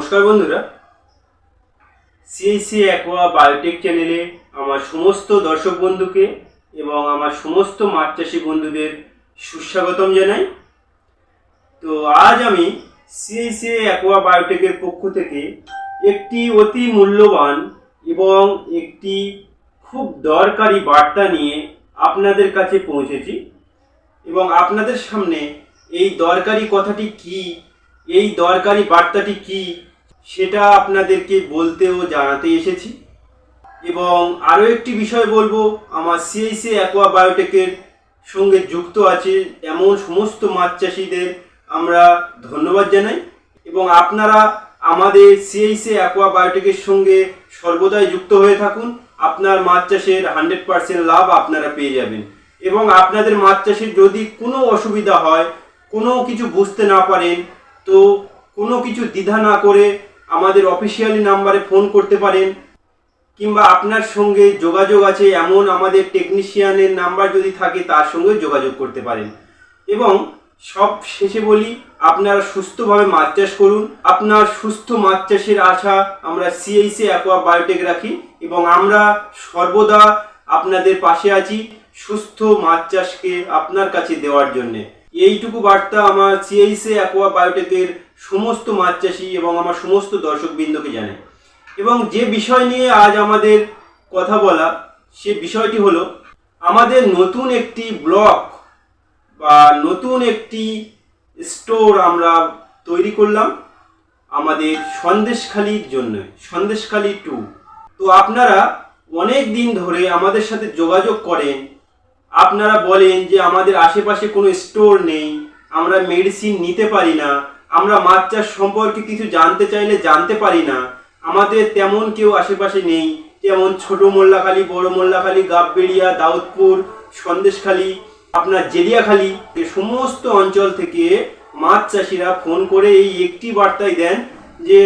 নমস্কার বন্ধুরা। CSE aqua biotech চ্যানেলে আমার সমস্ত দর্শক বন্ধুকে এবং আমার সমস্ত মাছ চাষি বন্ধুদের সুস্বাগতম জানাই। তো আজ আমি সিএসি অ্যাকোয়া বায়োটেকের পক্ষ থেকে একটি অতি মূল্যবান এবং একটি খুব দরকারি বার্তা নিয়ে আপনাদের কাছে পৌঁছেছি এবং আপনাদের সামনে এই দরকারি কথাটি কি, এই দরকারি বার্তাটি কি সেটা আপনাদেরকে বলতে ও জানাতে এসেছি। এবং আরও একটি বিষয় বলব, আমার সিআইসি অ্যাকোয়া বায়োটেকের সঙ্গে যুক্ত আছে এমন সমস্ত মাছ চাষিদের আমরা ধন্যবাদ জানাই। এবং আপনারা আমাদের সিআইসি অ্যাকোয়া বায়োটেকের সঙ্গে সর্বদাই যুক্ত হয়ে থাকুন। আপনার মাছ চাষের হান্ড্রেড পার্সেন্ট লাভ আপনারা পেয়ে যাবেন। এবং আপনাদের মাছ চাষের যদি কোনো অসুবিধা হয়, কোনো কিছু বুঝতে না পারেন, তো কোনো কিছু দ্বিধা না করে আমাদের অফিসিয়ালি নাম্বারে ফোন করতে পারেন, কিংবা আপনার সঙ্গে যোগাযোগ আছে এমন আমাদের টেকনিশিয়ানের নাম্বার যদি থাকে তার সঙ্গে যোগাযোগ করতে পারেন। এবং সব শেষে বলি, আপনারা সুস্থভাবে মাছ চাষ করুন। আপনার সুস্থ মাছ চাষের আশা আমরা সিএইসি অ্যাকোয়া বায়োটেক রাখি এবং আমরা সর্বদা আপনাদের পাশে আছি সুস্থ মাছ চাষকে আপনার কাছে দেওয়ার জন্যে। এইটুকু বার্তা আমার সিএইসি অ্যাকোয়া বায়োটেকের সমস্ত মাছ চাষি এবং আমার সমস্ত দর্শকবৃন্দকে জানাই। এবং যে বিষয় নিয়ে আজ আমাদের কথা বলা, সে বিষয়টি হলো, আমাদের নতুন একটি ব্লক বা নতুন একটি স্টোর আমরা তৈরি করলাম আমাদের সন্দেশখালির জন্য সন্দেশখালি টু তো আপনারা অনেক দিন ধরে আমাদের সাথে যোগাযোগ করেন আপনারা বলেন যে আমাদের আশেপাশে কোনো স্টোর নেই, আমরা মেডিসিন নিতে পারি না, আমরা মাছ চাষ সম্পর্কে কিছু জানতে চাইলে জানতে পারি না, আমাদের তেমন কেউ আশেপাশে নেই, যেমন ছোট মোল্লাখালী, বড় মোল্লাখালী গাববেড়িয়া দাউদপুর, সন্দেশখালী, আপনার জেলিয়াখালী, এ সমস্ত অঞ্চল থেকে মাছ চাষিরা ফোন করে এই একটি বার্তাই দেন যে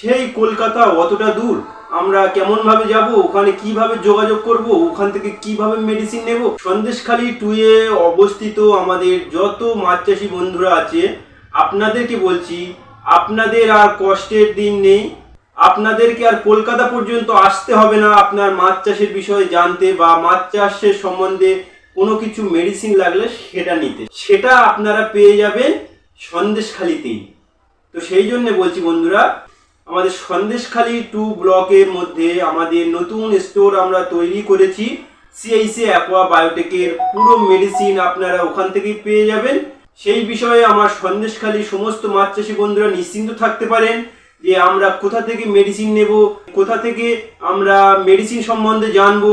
সেই কলকাতা অতটা দূর। আমরা কেমন ভাবে যাব, ওখানে কীভাবে যোগাযোগ করব, ওখান থেকে কীভাবে মেডিসিন নেব? সন্দেশখালী টুয়ে অবস্থিত আমাদের যত মাছ চাষি বন্ধুরা আছে, আপনাদেরকে বলছি, আপনাদের আর কষ্টের দিন নেই। আপনাদেরকে আর কলকাতা পর্যন্ত আসতে হবে না আপনার মাছ চাষের বিষয়ে জানতে বা মাছ চাষের সম্বন্ধে কোনো কিছু মেডিসিন লাগলে সেটা নিতে। সেটা আপনারা পেয়ে যাবেন সন্দেশখালিতেই। তো সেই জন্য বলছি বন্ধুরা আমাদের সন্দেশখালি টু ব্লকের মধ্যে আমাদের নতুন স্টোর আমরা তৈরি করেছি। সিআইসি অ্যাকোয়া বায়োটেকের পুরো মেডিসিন আপনারা ওখান থেকেই পেয়ে যাবেন। সেই বিষয়ে আমার সন্দেশখালী সমস্ত মাছ চাষি বন্ধুরা নিশ্চিন্ত থাকতে পারেন যে আমরা কোথা থেকে মেডিসিন নেব, কোথা থেকে আমরা মেডিসিন সম্বন্ধে জানব।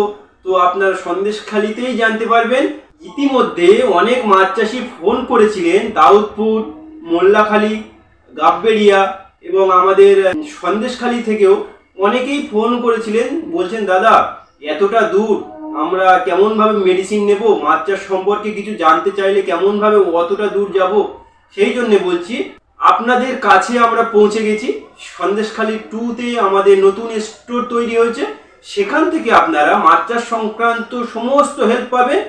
তো আপনার সন্দেশখালিতেই জানতে পারবেন। ইতিমধ্যে অনেক মাছ চাষি ফোন করেছিলেন, দাউদপুর, মোল্লাখালী গাববেড়িয়া এবং আমাদের সন্দেশখালী থেকেও অনেকেই ফোন করেছিলেন, বলছেন, দাদা, এতটা দূর, আমরা কেমনভাবে মেডিসিন নেব? মাছ চাষ সম্পর্কে কিছু জানতে চাইলে কেমনভাবে অতটা দূর যাব? সেই জন্য বলছি, আপনাদের কাছে আমরা পৌঁছে গেছি। সন্দেশখালী টুতে আমাদের নতুন স্টোর তৈরি হয়েছে। সেখান থেকে আপনারা মাছ চাষ সংক্রান্ত সমস্ত হেল্প পাবেন।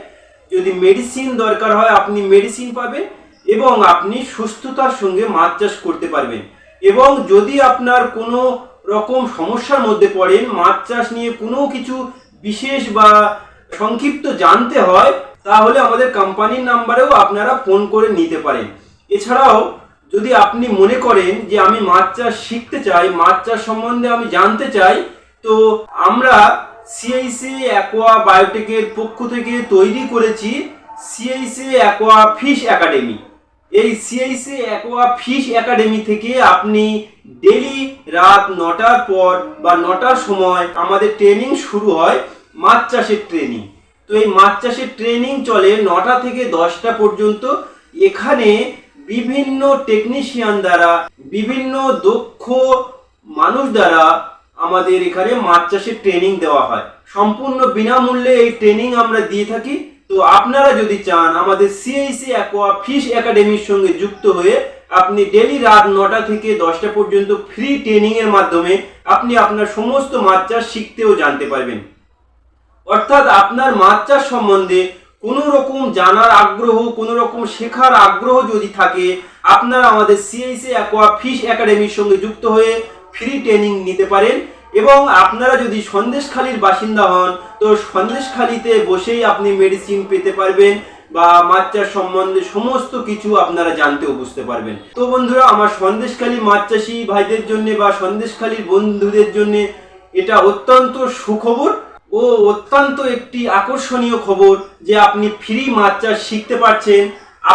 যদি মেডিসিন দরকার হয়, আপনি মেডিসিন পাবেন এবং আপনি সুস্থতার সঙ্গে মাছ চাষ করতে পারবেন। এবং যদি আপনার কোনো রকম সমস্যার মধ্যে পড়েন, মাছ চাষ নিয়ে কোনো কিছু বিশেষ বা সংক্ষিপ্ত জানতে হয়, তাহলে আমাদের কোম্পানির নাম্বারেও আপনারা ফোন করে নিতে পারেন। এছাড়াও, যদি আপনি মনে করেন যে আমি মাছ চাষ শিখতে চাই, মাছ চাষ সম্বন্ধে আমি জানতে চাই, তো আমরা সিআইসি অ্যাকোয়া বায়োটেকের পক্ষ থেকে তৈরি করেছি সিআইসি অ্যাকোয়া ফিশ একাডেমি এই সিআইসি অ্যাকোয়া ফিশ একাডেমি থেকে আপনি ডেলি রাত নটার পর বা নটার সময় আমাদের ট্রেনিং শুরু হয় মাছ চাষের ট্রেনিং তো এই মাছ চাষের ট্রেনিং চলে নটা থেকে দশটা পর্যন্ত। এখানে বিভিন্ন টেকনিশিয়ান দ্বারা, বিভিন্ন দক্ষ মানুষ দ্বারা আমাদের এখানে মাছ চাষের ট্রেনিং দেওয়া হয়। সম্পূর্ণ বিনামূল্যে এই ট্রেনিং আমরা দিয়ে থাকি। তো আপনারা যদি চান, আমাদের সিআইসি অ্যাকোয়া ফিশ একাডেমির সঙ্গে যুক্ত হয়ে আপনি ডেলি রাত নটা থেকে দশটা পর্যন্ত ফ্রি ট্রেনিং এর মাধ্যমে আপনি আপনার সমস্ত মাছ চাষ শিখতেও জানতে পারবেন। অর্থাৎ আপনার মাছ চাষ সম্বন্ধে কোনো রকম জানার আগ্রহ কোনো রকম শেখার আগ্রহ যদি থাকে, আপনারা আমাদের সিআইসি অ্যাকোয়া ফিশ একাডেমির সঙ্গে যুক্ত হয়ে ফ্রি ট্রেনিং নিতে পারেন। এবং আপনারা যদি সন্দেশখালীর বাসিন্দা হন, তো সন্দেশখালীতে বসেই আপনি মেডিসিন পেতে পারবেন বা মাছ চাষ সম্বন্ধে সমস্ত কিছু আপনারা জানতে ও বুঝতে পারবেন। তো বন্ধুরা, আমার সন্দেশখালী মাছ চাষি ভাইদের জন্য বা সন্দেশখালীর বন্ধুদের জন্য এটা অত্যন্ত সুখবর ও অত্যন্ত একটি আকর্ষণীয় খবর যে আপনি ফ্রি মাছ চাষ শিখতে পারছেন।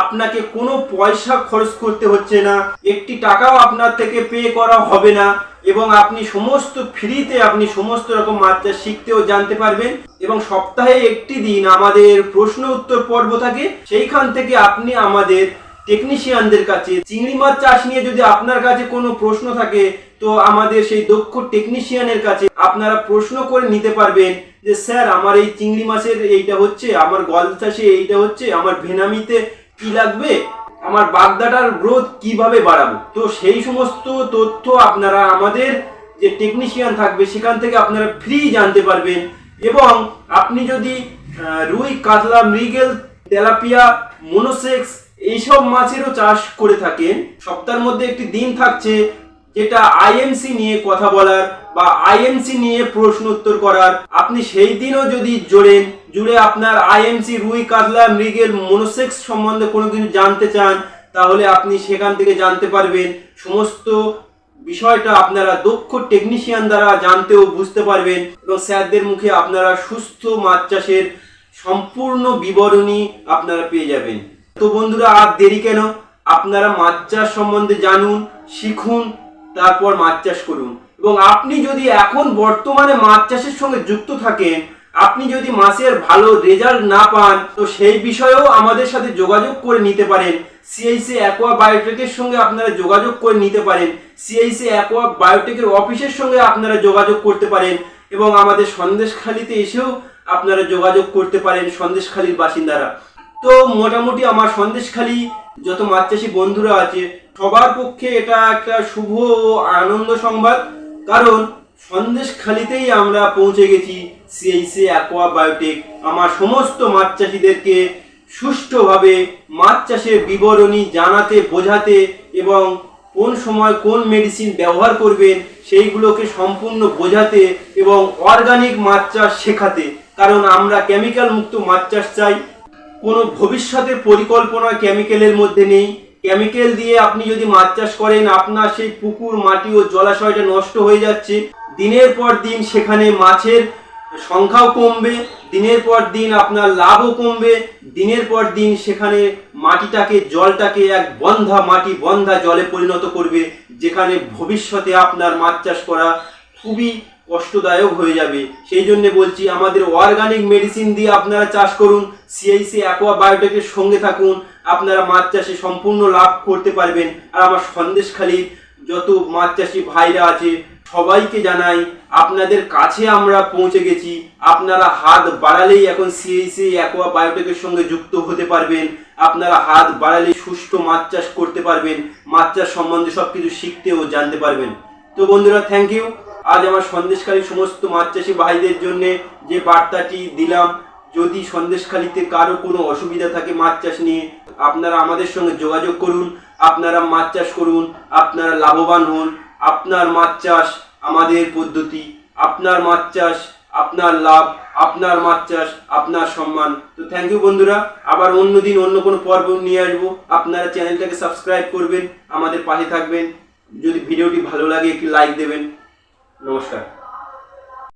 আপনাকে কোনো পয়সা খরচ করতে হচ্ছে না, একটি টাকাও আপনার থেকে পে করা হবে না, এবং আপনি সমস্ত ফ্রিতে আপনি সমস্ত রকম চাষ শিখতেও জানতে পারবেন, এবং সপ্তাহে একটি দিন আমাদের প্রশ্ন উত্তর পর্ব থাকে, সেইখান থেকে আপনি আমাদের টেকনিশিয়ানদের কাছে চিংড়ি মাছ চাষ নিয়ে যদি আপনার কাছে কোনো প্রশ্ন থাকে, তো আমাদের সেই দক্ষ টেকনিশিয়ানের কাছে আপনারা প্রশ্ন করে নিতে পারবেন যে, স্যার, আমার এই চিংড়ি মাছের এইটা হচ্ছে, আমার গল চাষে এইটা হচ্ছে, আমার ভেনামিতে কি লাগবে? আমার বাগদাটার গ্রোথ কীভাবে বাড়াবো? তো সেই সমস্ত তথ্য আপনারা আমাদের যে টেকনিশিয়ান থাকবে, সেখান থেকে আপনারা ফ্রি জানতে পারবেন। এবং আপনি যদি রুই, কাতলা, মৃগেল, তেলাপিয়া মনোসেক্স এইসব মাছেরও চাষ করে থাকেন, সপ্তাহের মধ্যে একটি দিন থাকছে যেটা আইএমসি নিয়ে কথা বলার বা আইএমসি নিয়ে প্রশ্ন উত্তর করার, আপনি সেই দিনও যদি জোড়েন জুড়ে আপনার আইএমসি রুই, কাতলা মৃগের মনোসেক্স সম্বন্ধে কোনো কিছু জানতে চান, তাহলে আপনি সেখান থেকে জানতে পারবেন। সমস্ত বিষয়টা আপনারা দক্ষ টেকনিশিয়ান দ্বারা জানতে ও বুঝতে পারবেন এবং স্যারদের মুখে আপনারা সুস্থ মাছ চাষের সম্পূর্ণ বিবরণী আপনারা পেয়ে যাবেন। তো বন্ধুরা, আর দেরি কেন? আপনারা মাছ চাষ সম্বন্ধে জানুন, শিখুন তারপর মাছ চাষ করুন। এবং আপনি যদি এখন বর্তমানে মাছ চাষের সঙ্গে যুক্ত থাকেন, আপনি যদি মাছের ভালো রেজাল্ট না পান, তো সেই বিষয়েও আমাদের সাথে যোগাযোগ করে নিতে পারেন। সিআইসি অ্যাকোয়া বায়োটেকের সঙ্গে আপনারা যোগাযোগ করে নিতে পারেন। সিআইসি অ্যাকোয়া বায়োটেকের অফিসের সঙ্গে আপনারা যোগাযোগ করতে পারেন। এবং আমাদের সন্দেশখালিতে এসেও আপনারা যোগাযোগ করতে পারেন সন্দেশখালির বাসিন্দারা। তো মোটামুটি আমার সন্দেশখালি যত মাছ চাষি বন্ধুরা আছে সবার পক্ষে এটা একটা শুভ আনন্দ সংবাদ, কারণ সন্দেশখালিতেই আমরা পৌঁছে গেছি সিআইসি অ্যাকোয়া বায়োটেক আমার সমস্ত মাছ চাষিদেরকে সুষ্ঠুভাবে মাছ চাষের বিবরণী জানাতে, বোঝাতে এবং কোন সময় কোন মেডিসিন ব্যবহার করবেন সেইগুলোকে সম্পূর্ণ বোঝাতে এবং অর্গানিক মাছ চাষ শেখাতে। কারণ আমরা কেমিক্যাল মুক্ত মাছ চাষ চাই। কোনো ভবিষ্যতের পরিকল্পনা কেমিক্যালের মধ্যে নেই। কেমিক্যাল দিয়ে আপনি যদি মাছ চাষ করেন, আপনার সেই পুকুর, মাটি ও জলাশয়টা নষ্ট হয়ে যাচ্ছে। দিনের পর দিন সেখানে মাছের সংখ্যাও কমবে, দিনের পর দিন আপনার লাভও কমবে, দিনের পর দিন সেখানে মাটিটাকে, জলটাকে এক বন্ধা মাটি, বন্ধা জলে পরিণত করবে, যেখানে ভবিষ্যতে আপনার মাছ চাষ করা খুবই কষ্টদায়ক হয়ে যাবে। সেই জন্য বলছি, আমাদের অর্গানিক মেডিসিন দিয়ে আপনারা চাষ করুন সিআইসি অ্যাকোয়া বায়োটেকের সঙ্গে থাকুন আপনারা মাছ চাষে সম্পূর্ণ লাভ করতে পারবেন। আর আমার সন্দেশখালীর যত মাছ চাষি ভাইরা আছে, সবাইকে জানাই, আপনাদের কাছে আমরা পৌঁছে গেছি। আপনারা হাত বাড়ালেই এখন সিএসি অ্যাকোয়া বায়োটেকের সঙ্গে যুক্ত হতে পারবেন। আপনারা হাত বাড়ালেই সুষ্ঠু মাছ চাষ করতে পারবেন। মাছ চাষ সম্বন্ধে সব কিছু শিখতে ও জানতে পারবেন। তো বন্ধুরা থ্যাংক ইউ আজ আমার সন্দেশখালী সমস্ত মাছ চাষি ভাইদের জন্য যে বার্তাটি দিলাম। যদি সন্দেশখালীতে কারও কোনো অসুবিধা থাকে মাছ চাষ নিয়ে আপনারা আমাদের সঙ্গে যোগাযোগ করুন, আপনারা মাছ চাষ করুন, আপনারা লাভবান হন। আপনার মাছ চাষ আমাদের পদ্ধতি। আপনার মাছ চাষ, আপনার লাভ, আপনার মাছ চাষ, আপনার সম্মান। তো থ্যাংক ইউ বন্ধুরা, আবার অন্য দিন অন্য কোনো পর্ব নিয়ে আসব। আপনারা চ্যানেলটাকে সাবস্ক্রাইব করবেন, আমাদের পাশে থাকবেন। যদি ভিডিওটি ভালো লাগে, একটি লাইক দেবেন। নমস্কার।